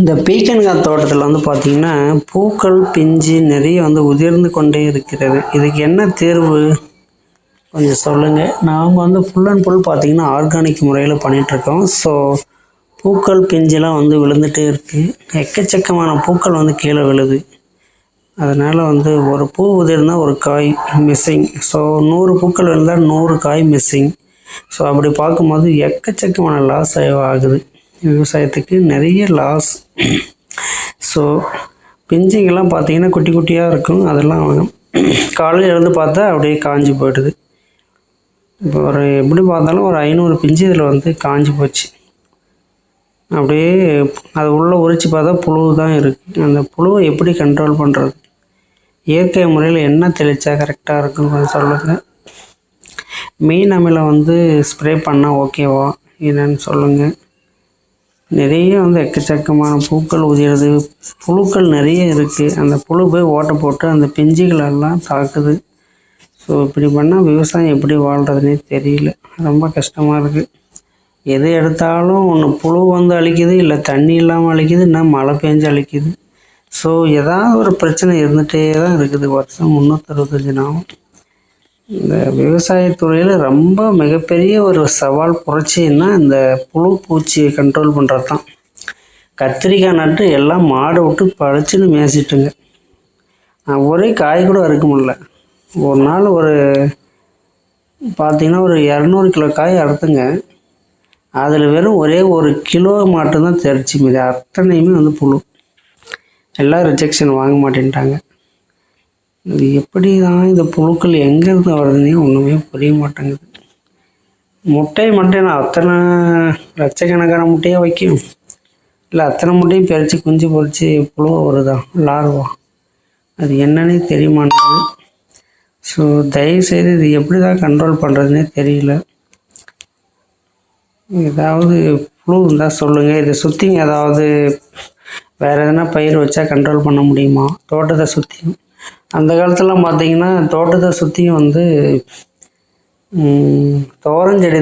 இந்த பீக்கன்காய் தோட்டத்தில் வந்து பார்த்திங்கன்னா பூக்கள் பிஞ்சு நிறைய வந்து உதிர்ந்து கொண்டே இருக்கிறது. இதுக்கு என்ன தேர்வு? கொஞ்சம் சொல்லுங்கள் நாங்கள் வந்து ஃபுல் அண்ட் ஃபுல் பார்த்திங்கன்னா ஆர்கானிக் முறையில் பண்ணிகிட்ருக்கோம் ஸோ பூக்கள் பிஞ்செல்லாம் வந்து விழுந்துகிட்டே இருக்குது எக்கச்சக்கமான பூக்கள் வந்து கீழே விழுது. அதனால் வந்து ஒரு பூ உதிர்ந்தால் ஒரு காய் மிஸ்ஸிங் ஸோ நூறு பூக்கள் விழுந்தால் நூறு காய் மிஸ்ஸிங் ஸோ அப்படி பார்க்கும்போது எக்கச்சக்கமான லாஸ் ஆகுது. விவசாயத்துக்கு நிறைய லாஸ் ஸோ பிஞ்சுங்கெல்லாம் பார்த்தீங்கன்னா குட்டி குட்டியாக இருக்கும். அதெல்லாம் காலையில் எழுந்து பார்த்தா அப்படியே காஞ்சி போயிடுது. இப்போ ஒரு எப்படி பார்த்தாலும் ஒரு ஐநூறு பிஞ்சு இதில் வந்து காஞ்சி போச்சு. அப்படியே அது உள்ளே உரிச்சு பார்த்தா புழு தான் இருக்குது அந்த புழுவை எப்படி கண்ட்ரோல் பண்ணுறது இயற்கை முறையில் என்ன தெளித்தா கரெக்டாக இருக்கும் கொஞ்சம் சொல்லுங்கள் மீன் அமிலம் வந்து ஸ்ப்ரே பண்ணால் ஓகேவா என்னன்னு சொல்லுங்கள் நிறைய வந்து எக்கச்சக்கமான பூக்கள் உதிரது. புழுக்கள் நிறைய இருக்குது அந்த புழு போய் ஓட்டை போட்டு அந்த பிஞ்சுகளெல்லாம் தாக்குது. ஸோ இப்படி பண்ணால் விவசாயம் எப்படி வாழ்கிறதுனே தெரியல. ரொம்ப கஷ்டமாக இருக்குது எது எடுத்தாலும் ஒன்று புழு வந்து அழிக்குது இல்லை தண்ணி இல்லாமல் அழிக்குது இல்லை மழை பெஞ்சு அழிக்குது. ஸோ ஏதாவது ஒரு பிரச்சனை இருந்துகிட்டே தான் இருக்குது. வருஷம் முந்நூற்றறுபத்தஞ்சு நாளும். இந்த விவசாயத்துறையில் ரொம்ப மிகப்பெரிய ஒரு சவால் புரட்சின்னா இந்த புழு பூச்சியை கண்ட்ரோல் பண்ணுறது தான் கத்திரிக்காய் நட்டு எல்லாம் மாடு விட்டு பழிச்சுன்னு மேய்ச்சிட்டுங்க. நான் ஒரே காய் கூட அறுக்க முடியல. ஒரு நாள் ஒரு பார்த்தீங்கன்னா ஒரு இரநூறு கிலோ காய் அறுத்துங்க. அதில் வெறும் ஒரே ஒரு கிலோ மட்டும்தான் தெரிச்சு மீது. அத்தனையுமே வந்து புழு. எல்லாம் ரிஜெக்ஷன் வாங்க மாட்டேன்ட்டாங்க. இது எப்படி தான் இந்த புழுக்கள் எங்கேருந்து வருதுன்னே ஒன்றுமே புரிய மாட்டேங்குது. முட்டை மட்டும் நான் அத்தனை லட்சக்கணக்கான முட்டையாக வைக்கும் இல்லை அத்தனை முட்டையும் பறித்து குஞ்சு பொறிச்சு புழுவை வருதா? லார்வா. அது என்னன்னே தெரியுமான்றது ஸோ தயவுசெய்து இது எப்படி தான் கண்ட்ரோல் பண்ணுறதுனே தெரியல. ஏதாவது புழு இருந்தால் சொல்லுங்கள் இதை சுற்றி ஏதாவது வேறு எதனா பயிர் வச்சா கண்ட்ரோல் பண்ண முடியுமா? தோட்டத்தை சுற்றியும் அந்த காலத்துலலாம் பார்த்தீங்கன்னா தோட்டத்தை சுற்றியும் வந்து தோரஞ்செடி